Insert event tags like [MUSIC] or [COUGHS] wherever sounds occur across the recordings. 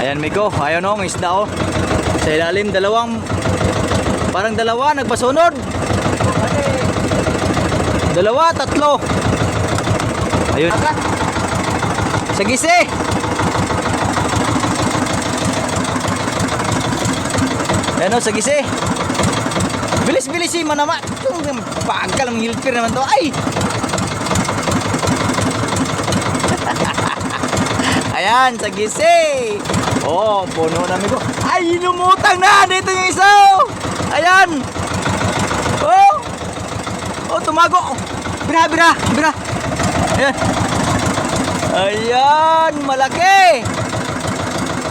Ayan, Miko. Ayun o, may isda o. Sa ilalim, dalawang... Parang dalawa, nagpasunod. Dalawa, tatlo. Ayun. Sa gisi. Ayan o, sa gisi. Bilis-bilis si manama. Pagkal, hilpir naman to. Ay! Ayan, sa gisi. Oh, puno na ko. Ay, lumutang na. Dito yung isa. oh. Ayan. Oh. Oh, tumago. Bira, bira, bira. Ayan. Ayan, malaki.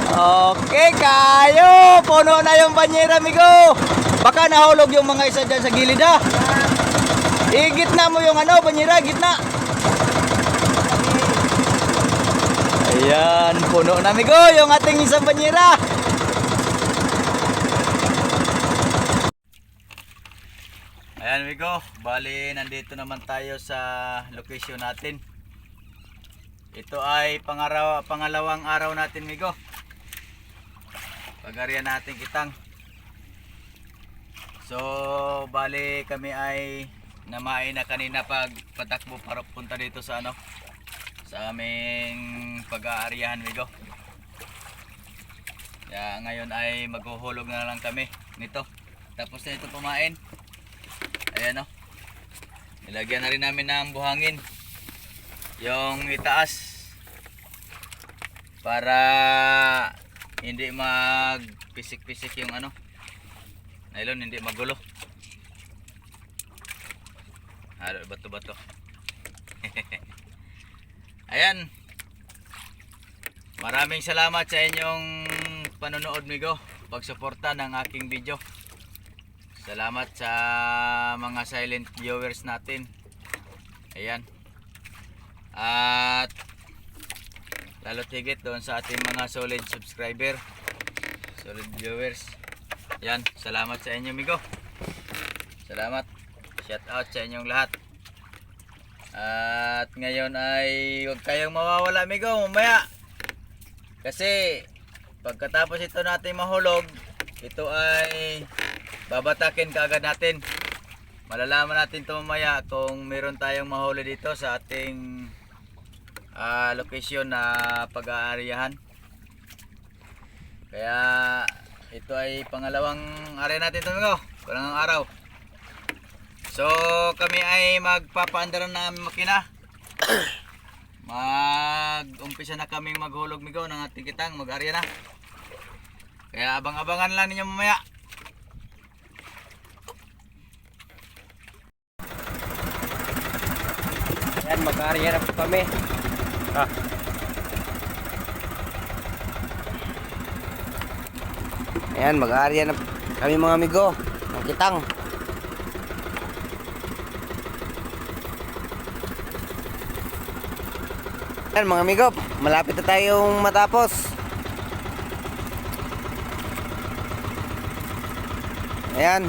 Okay, kayo. Puno na yung banyera, amigo. Baka nahulog yung mga isa dyan sa gilid, ha. Igitna mo yung ano, banyera, gitna. Ayan, puno na, amigo, yung ating isang banyera. Ayan, amigo. Bali, nandito naman tayo sa location natin. Ito ay pangaraw, pangalawang araw natin, amigo. Pag-arian natin kitang. So, bali kami ay namain na kanina pag patakbo para punta dito sa ano sa aming pag-aariyahan, Migo. Kaya ngayon ay maghuhulog na lang kami nito. Tapos na ito pumain. Ayan o. Nilagyan na rin namin ng buhangin. Yung itaas. Para hindi mag pisik-pisik yung ano. Nylon hindi magulo. Halo bato-bato. [LAUGHS] Ayan. Maraming salamat sa inyong panonood migo, pagsuporta ng aking video. Salamat sa mga silent viewers natin. Ayan. At lalo tigit doon sa ating mga solid subscriber, solid viewers. Yan, salamat sa inyo migo. Salamat. Shout out sa inyong lahat. At ngayon ay huwag kayong mawawala migo mamaya. Kasi pagkatapos ito natin mahulog, ito ay babatakin kaagad natin. Malalaman natin ito mamaya kung meron tayong mahuli dito sa ating ah, location na pag-aariyahan. Kaya ito ay pangalawang area natin ito migo. Pangalawang araw. So kami ay magpapaandaran ng aming makina. [COUGHS] Mag-umpisa na kaming maghulog migo ng ating kitang mag-arya na. Kaya abang-abangan lang ninyo mamaya. Yan, mag-aarya na po kami. Ah. Ayan, mag-aarya na kami mga amigo. Ang kitang. Ayan mga amigo, malapit na tayong matapos. Ayan.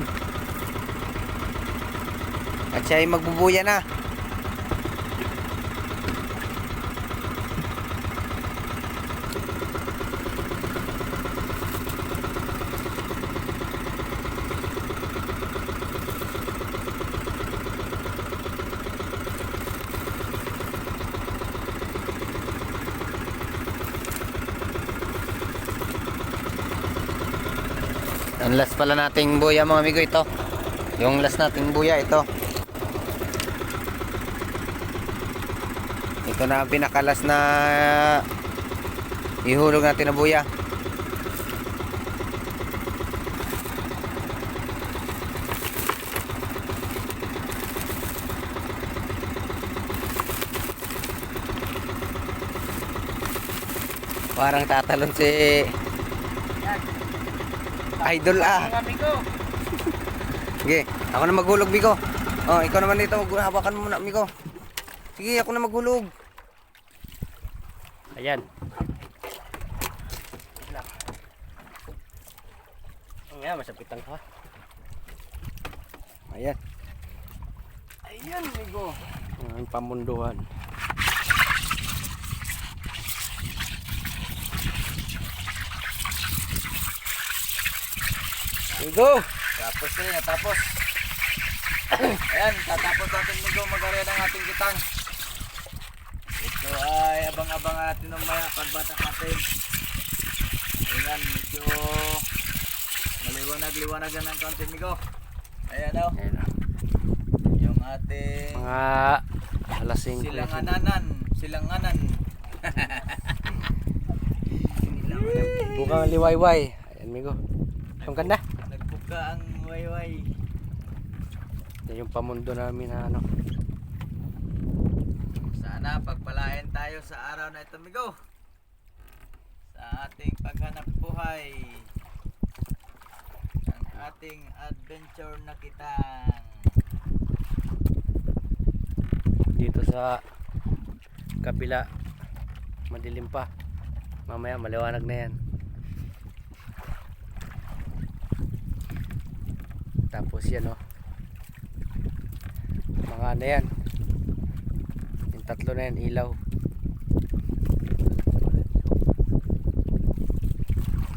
At siya ay magbubuya na. Ang last pala nating buya mga amigo ito. Yung last nating buya ito. Ito na ang pinakalas na ihulog natin na buya. Parang tatalon si Idol ah. Sige, ako na maghulog, Biko. Oh, ikaw naman dito, hawakan mo muna, Biko. Sige, ako na maghulog. Ayan. Ayan, masapitan ka. Ayan. Ayan, amigo. Ang pamunduhan. Migo! Tapos rin, natapos. Ayan, tatapos natin Migo mag-area ng ating kitang. Ito ay abang-abang natin mamaya pagbatak natin. Ayan, medyo maliwanag-liwanag na ng konti Migo. Ayan o, Ayan o. yung ating Mga alas 5. silangananan. Silanganan. Bukang liwayway. Ayan, Migo. Ang ganda. Nagbuka ang wayway. Yan yung pamundo namin na ano. Sana pagpalain tayo sa araw na ito, Migo. Sa ating paghanap buhay. Ang ating adventure na kitang. Dito sa kabila. Madilim pa. Mamaya maliwanag na yan. Tapos yan oh. Mga ano yan. Yung tatlo na yan ilaw.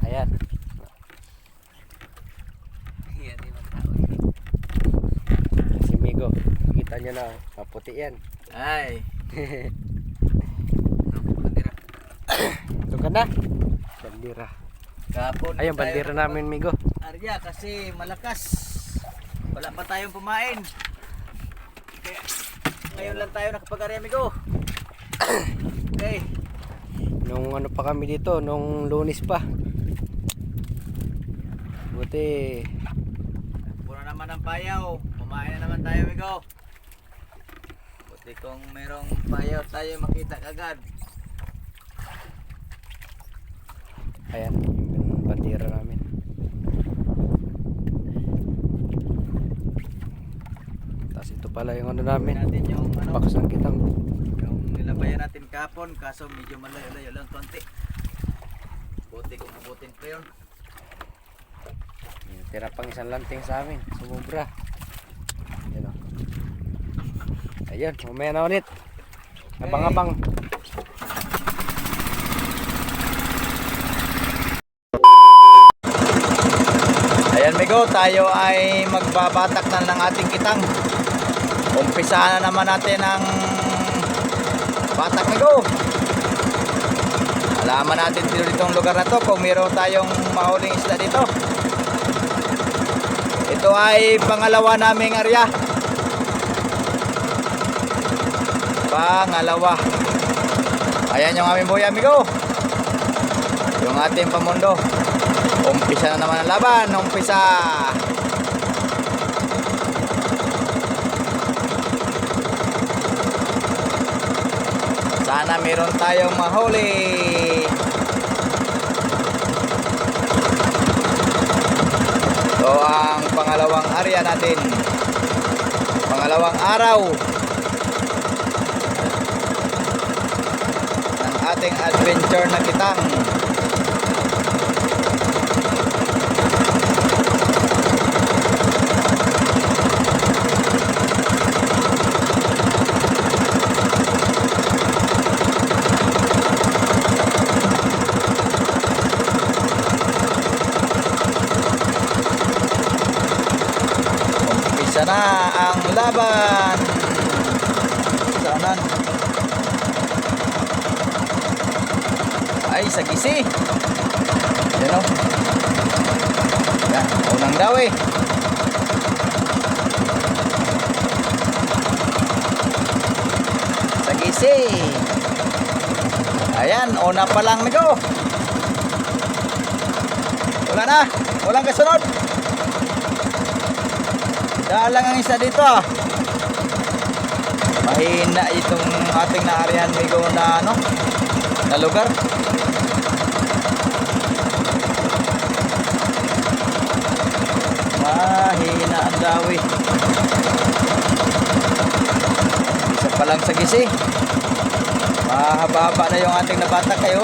Ayan. Yan yung tao. Si Migo. Kita nyo na. oh. Maputi yan. Ay. [LAUGHS] Bandera. Ito ka na. Bandira. Kapon. Ayun, bandira namin Migo. Arya kasi malakas. Wala pa tayong pumain. Kaya, ngayon lang tayo nakapag-arya, Migo. [COUGHS] Okay. Nung ano pa kami dito, nung lunis pa. Buti, Puro naman ang payaw. Kumain na naman tayo, Migo. Buti kung merong payaw tayo makita kagad. ayan, yung bandira namin. Tapos ito pala yung ano namin, natin yung ano, box ng kitang. yung nilabayan natin kapon kaso medyo malayo-layo lang konti. Buti kung abutin pa yun. Yung Tira pang isang lanting sa amin, sumubra. Ayan o. Ayun, mamaya na ulit. Abang-abang. Ayan Migo, tayo ay magbabatak na ng ating kitang. Umpisa na naman natin ang batak Migo. Alaman natin dito ditong lugar na to kung meron tayong mahuling isda dito. Ito ay pangalawa naming area. Pangalawa. Ayan yung aming buhay amigo. Yung ating pamundo. Umpisa na naman ang laban. Umpisa. Sana meron tayong mahuli. Ito ang pangalawang area natin. Pangalawang araw ng ating adventure na kitang. Umpisa na ang laban. Saanan? Ay, sa gisi. Yan o. Yan, unang daw eh. Sa gisi. Ayan, una pa lang migo. Wala na, walang kasunod. Dahil lang ang isa dito ah. Mahina itong ating naarihan migo na ano na lugar. Mahina ang dawi. Isa pa lang sa gisi. Mahaba-haba na yung ating nabata kayo.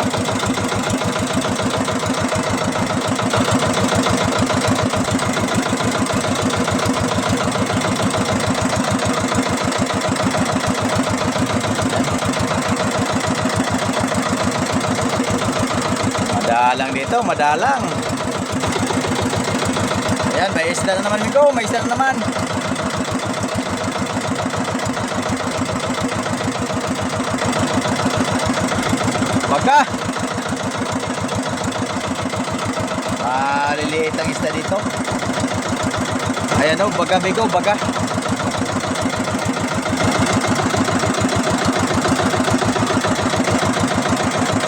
Madalang dito, madalang. Ayan, may isda na naman, Migo. May isda na naman. Baka. Maliliit ang isda dito. Ayan o, baga, Migo, baga.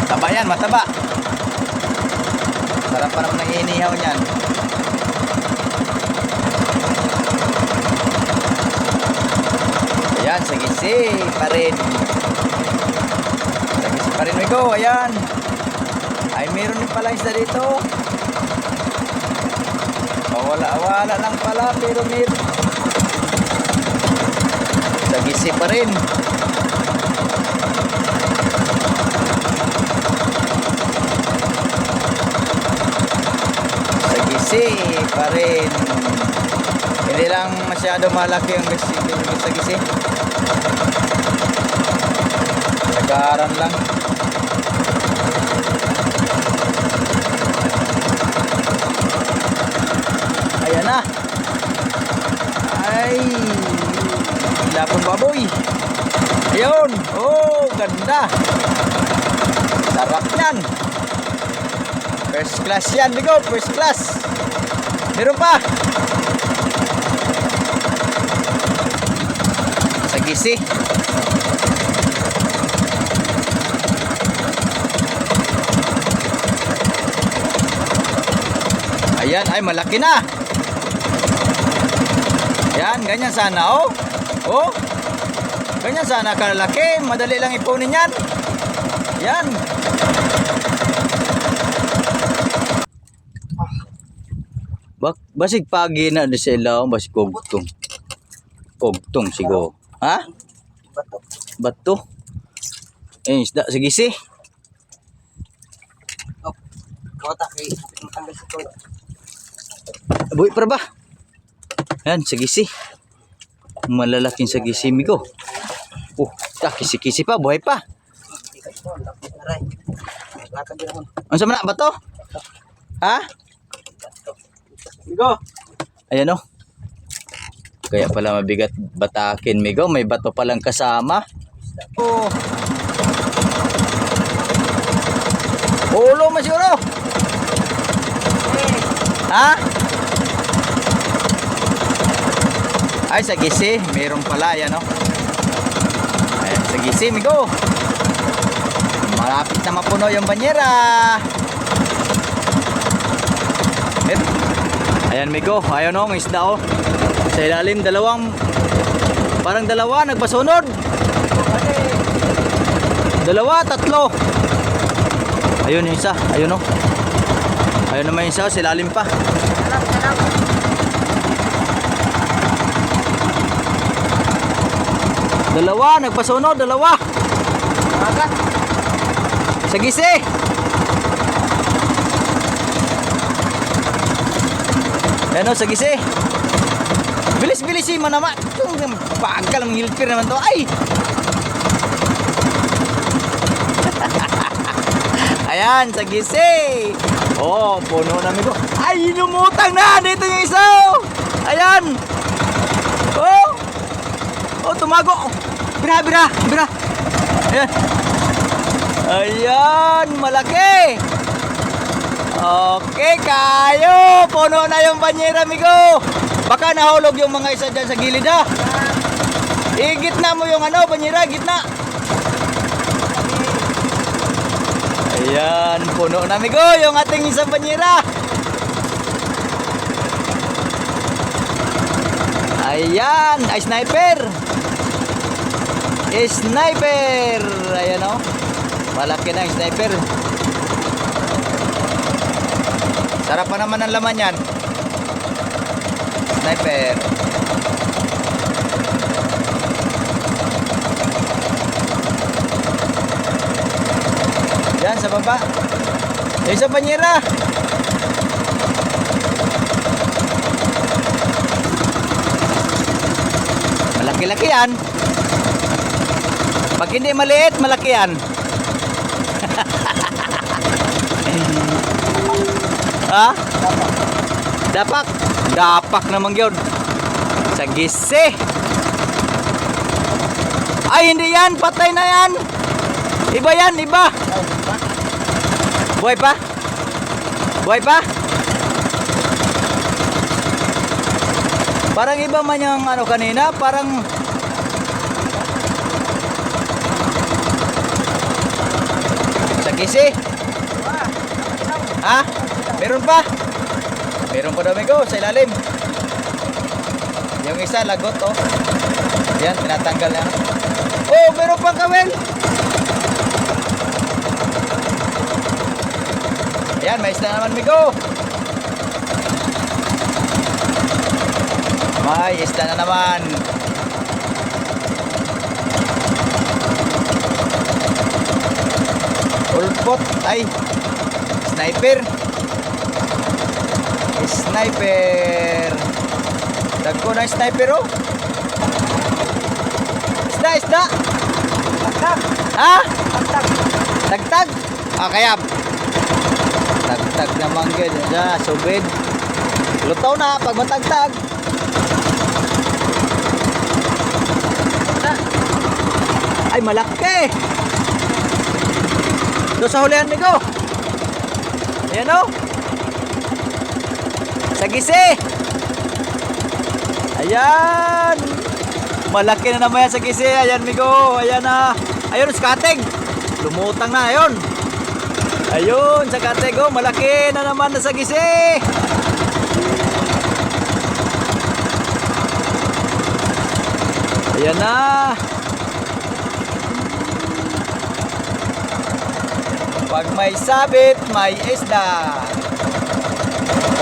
Taba yan, mataba. Sarap pa naman ng inihaw niyan. Ayan, sagisi pa rin. Sagisi pa rin, Migo. Ayan. Ay, meron din pala isda dito. Wala-wala lang pala, pero meron. Sagisi pa rin. Sagisi pa rin. Hindi lang masyado malaki yung gisi, yung sagisi. Nagaran lang. Ayan na. Ay. Lapong baboy. Ayun. Oh, ganda. Sarap yan. First class yan, Bigo. First class. Meron pa. Sa gisi. Ayan, ay malaki na. Yan, ganyan sana, oh. Oh. Ganyan sana kalaki. Madali lang ipunin yan. Yan. Basig pagi na di sila basig kogtong. Kogtong sigo. Ha? Bato. Bato. Eh, isda sige si. Oh. Kota kay matanggal sa tulo. Buhi para ba? Yan, sige si. Malalaking sagisi mi ko. Oh, ta kisi-kisi pa, buhay pa. Aray. Lakad din naman. Ano sa mana bato? Ha? Bigo. Ayan o. Kaya pala mabigat batakin, Migo. May bato palang kasama. Oh. Ulo mo siguro. Ha? Ay, sa gisi. Meron pala. Ayan o. Ayan, sa gisi, Migo. Malapit na mapuno yung banyera. Meron. Ayan, Migo. Ayan o, may isda o. Sa ilalim, dalawang... Parang dalawa, nagpasunod. Dalawa, tatlo. Ayun yung isa. Ayun o. Ayun naman yung isa. Sa ilalim pa. Dalawa, nagpasunod. Dalawa. Sa gisi. Yan o, sa gisi. Bilis-bilis si manama. Bagal, manghilpir naman to. Ay! [LAUGHS] Ayan, sa gisi. Oh, puno namin ko. Ay, lumutang na. Dito yung isa. oh. Ayan. Oh. Oh, tumago. Bira, bira, bira. Ayan. Ayan, malaki. Okay, kayo. Puno na yung banyera, amigo. Baka nahulog yung mga isa dyan sa gilid, ha? Igitna mo yung ano, banyera, gitna. Ayan, puno na, amigo, yung ating isang banyera. Ayan, ay sniper. Sniper. Ayan, oh. Malaki na yung sniper. Sarap pa naman ang laman yan. Sniper. Yan, sa baba. Yung sa banyera. Malaki-laki yan. Pag hindi maliit, malaki yan. Ha? Dapak. Dapak naman yun. Sa gisi. Ay, hindi yan. Patay na yan. Iba yan, iba. Buhay pa? Buhay pa? Parang iba man yung ano kanina. Parang... Sa gisi. Ha? Meron pa? Meron pa daw amigo sa ilalim. Yung isa lagot oh. Yan, tinatanggal na. Oh, meron pa kawel. Yan, may isda naman amigo. May isda na naman. Ulpot ay sniper. Sniper. Dagko na sniper oh. Isda, isda. Ha? Tagtag. Ah, kaya. Tagtag naman gid. Ya, subid. Lutaw na pag matagtag. Ah. Ay, malaki. Doon sa hulihan ni ko. Ayan o. Sa gisi. Ayan. Malaki na naman yan sa gisi. Ayan, Migo. Ayan na. Ayun, sa katig. Lumutang na. Ayun. Ayun, sa katig. Oh, malaki na naman na sa gisi. Ayan na. Pag may sabit, may isda.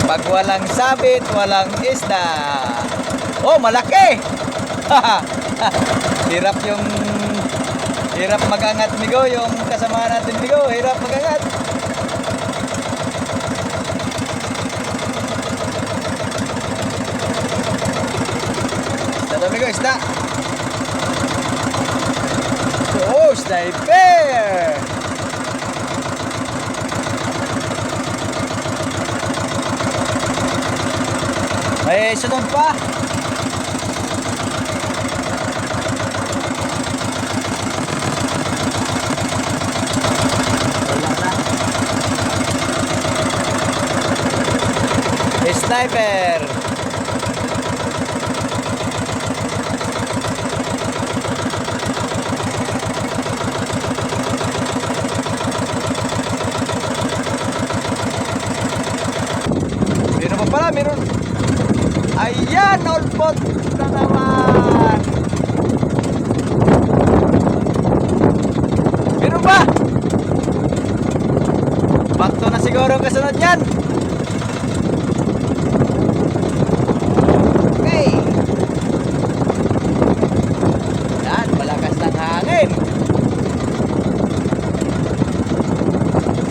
Pag walang sabit, walang isda. Oh, malaki! [LAUGHS] hirap yung... Hirap magangat, Migo. Yung kasama natin, Migo. Hirap magangat. Isda Migo. Isda. Oh, sniper! May sunod pa. Sniper. Meron pa pala, meron. Ayan, all na naman. Meron ba? Bakto na siguro kasunod yan. Okay. Yan, malakas ng hangin.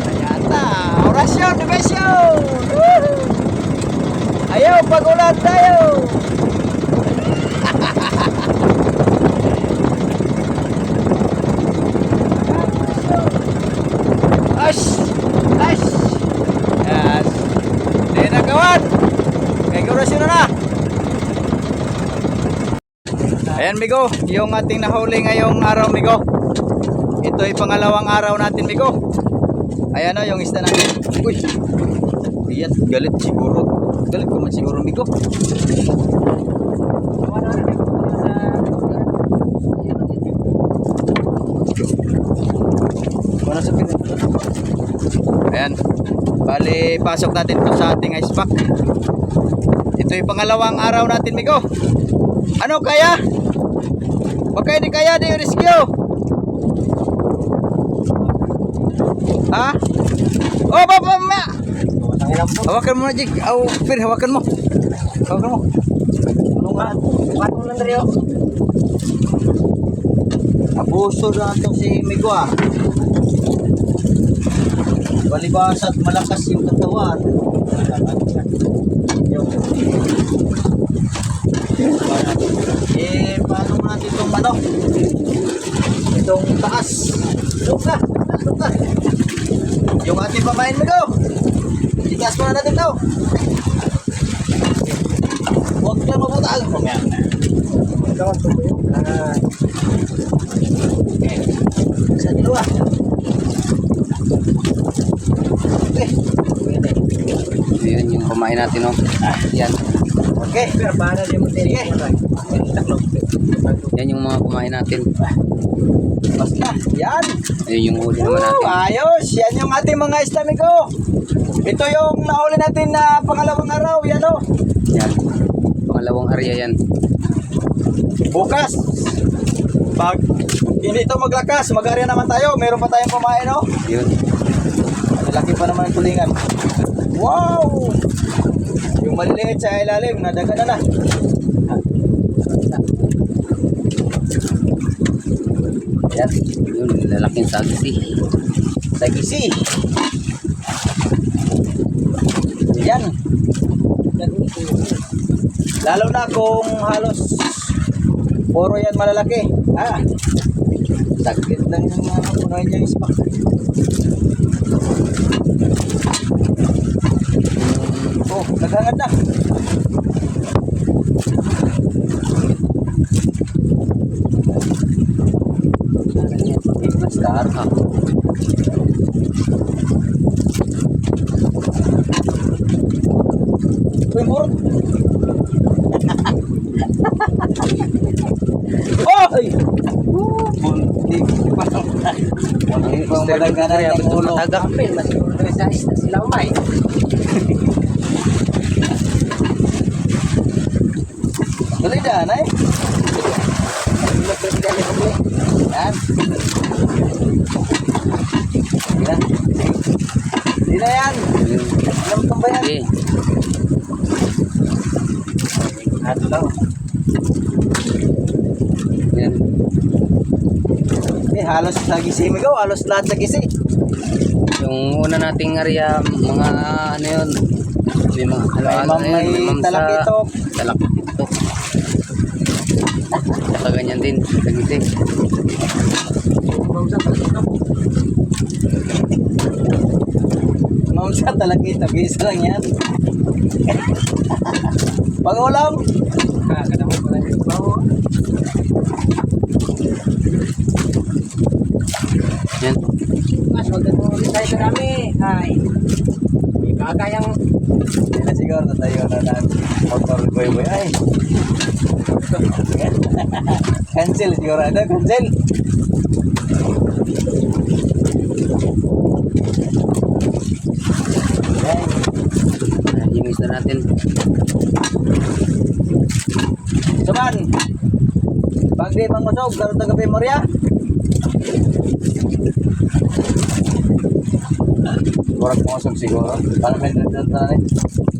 Ayan na, orasyon, division. Woohoo! Ayaw, pag-ulan tayo! Ash! Ash! Yes! Hindi na kawan! Kay kurasyon na na! Ayan, Migo. Yung ating nahuli ngayong araw, Migo. Ito ay pangalawang araw natin, Migo. Ayan o, yung isda natin. Uy! Ayan, galit siguro. Galit ko man siguro, Migo. Ayan. Bali, pasok natin to sa ating ice pack. Ito yung pangalawang araw natin, Migo. Ano kaya? Baka hindi kaya di rescue. Ha? Oh, baba, ma! Hawakan mo na, Jig. Aw, Pir, hawakan mo. Hawakan mo. Abuso na ito si Migo ah. Balibasa at malakas yung katawan. Yung... Eh, paano natin itong ano? Itong taas. Luka! Luka! Yung ating pamain mo daw. Itaas mo na natin daw. Huwag na. Ang tumayo. Ah, Okay. Sa dalawa. Okay. Ayan yung kumain natin, oh. Yan. Okay. pero paano din mo din? Yan yung mga kumain natin. Basta. Yan. Ayun yung huli naman Oh, natin. ayos. Yan yung ating mga islamiko. Ito yung nahuli natin na pangalawang araw. Yan o. Yan. Pangalawang area yan. Bukas. Pag hindi ito maglakas, mag-area naman tayo. Meron pa tayong kumain, no? Yun. Malaki pa naman yung tulingan. Wow! Yung maliliit sa ilalim, nadaga na na. Yan. Yun, lalaking sagsi. Sagisi. Yan. Lalo na kung halos puro yan malalaki. Ah. Saglit lang yung ano, punuin niya yung spak. Oh, naghangad na. Star. Uy, burot. [LAUGHS] Oy! Buntik pa. Buntik pa isla sila umay. Tuloy na, nay. Yan. Sige na. Sige na yan. Alam ko ba yan? Okay. Ato lang. Yan. Eh, halos sa gisi mo halos lahat sa gisi. Yung una nating area, mga ano yun, may mga halo-halo May may mamsa, talakitok. Talakitok. Saka ganyan din, sagisi. Ma'am sa talaki, tagisa lang yan. [LAUGHS] Pag-ulam. Kadang mo pala yung bawo. Yan. Mas maganda mo ulit tayo sa dami. Ay. May bagay ang Hindi na siguro tayo na na motor boy boy. Ay. [LAUGHS] cancel siguro ada cancel. Yan. Yung isda natin. Suman. Pag di mangusog, laro taga memorya. Kurang mangusog siguro. Para may dito na rin.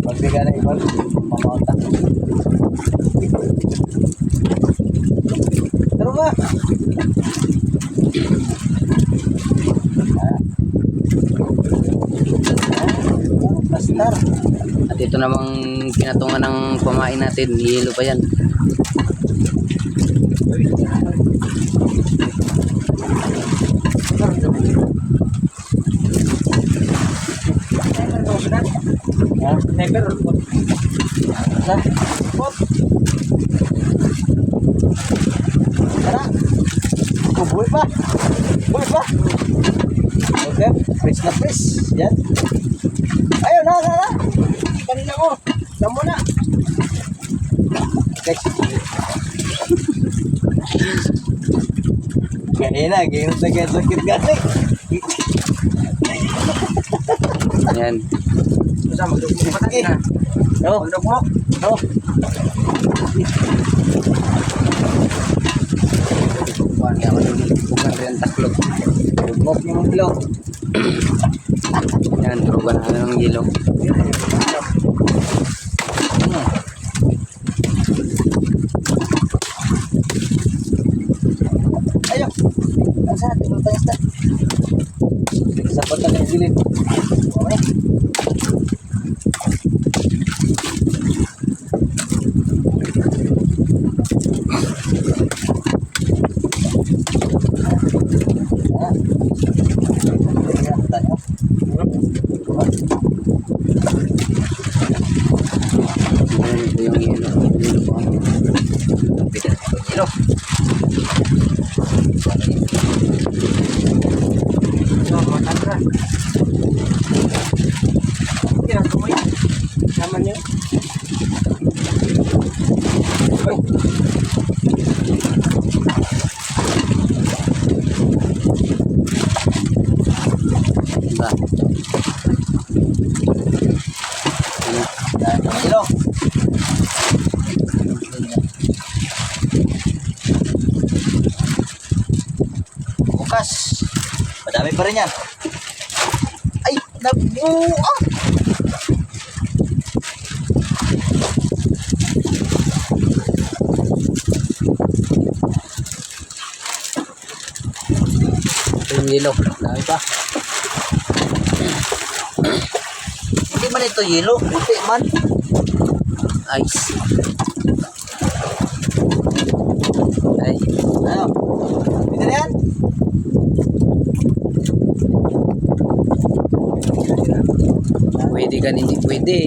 Pag di ka na ikon, mamauta. Ba? Pastar. At ito namang pinatungan ng pamain natin. Yelo pa yan. Ha? Never. Sa? Oh, buhay pa. Buhay pa. Okay. Fresh na fresh. Yan. Ayun, na, na, na. Kanina ko. Damo na. Okay. Kanina, ganyan na kaya sakit galing. Ayan. Basta magdugmo pa Sige. tayo na. No, Magdugmo. no. Kuhan niya ako ng bukan rin taklog. Bugmok yung ilong. [CLEARS THROAT] Yan, turugan na ng yelo. Hmm. Ayo. Asa, tingnan tayo sa. Sa pata ng gilid. Okay. Ah. Tingnan tayo. hawakan niya. Ba. Yan, mga ilong. Bukas. Madami pa rin yan. Ay, nabuo! Ito yung yelo. Dami pa. Hindi man ito yelo. Puti man. Ice. Ay. Ano? Pwede na yan? Ka hindi pwede.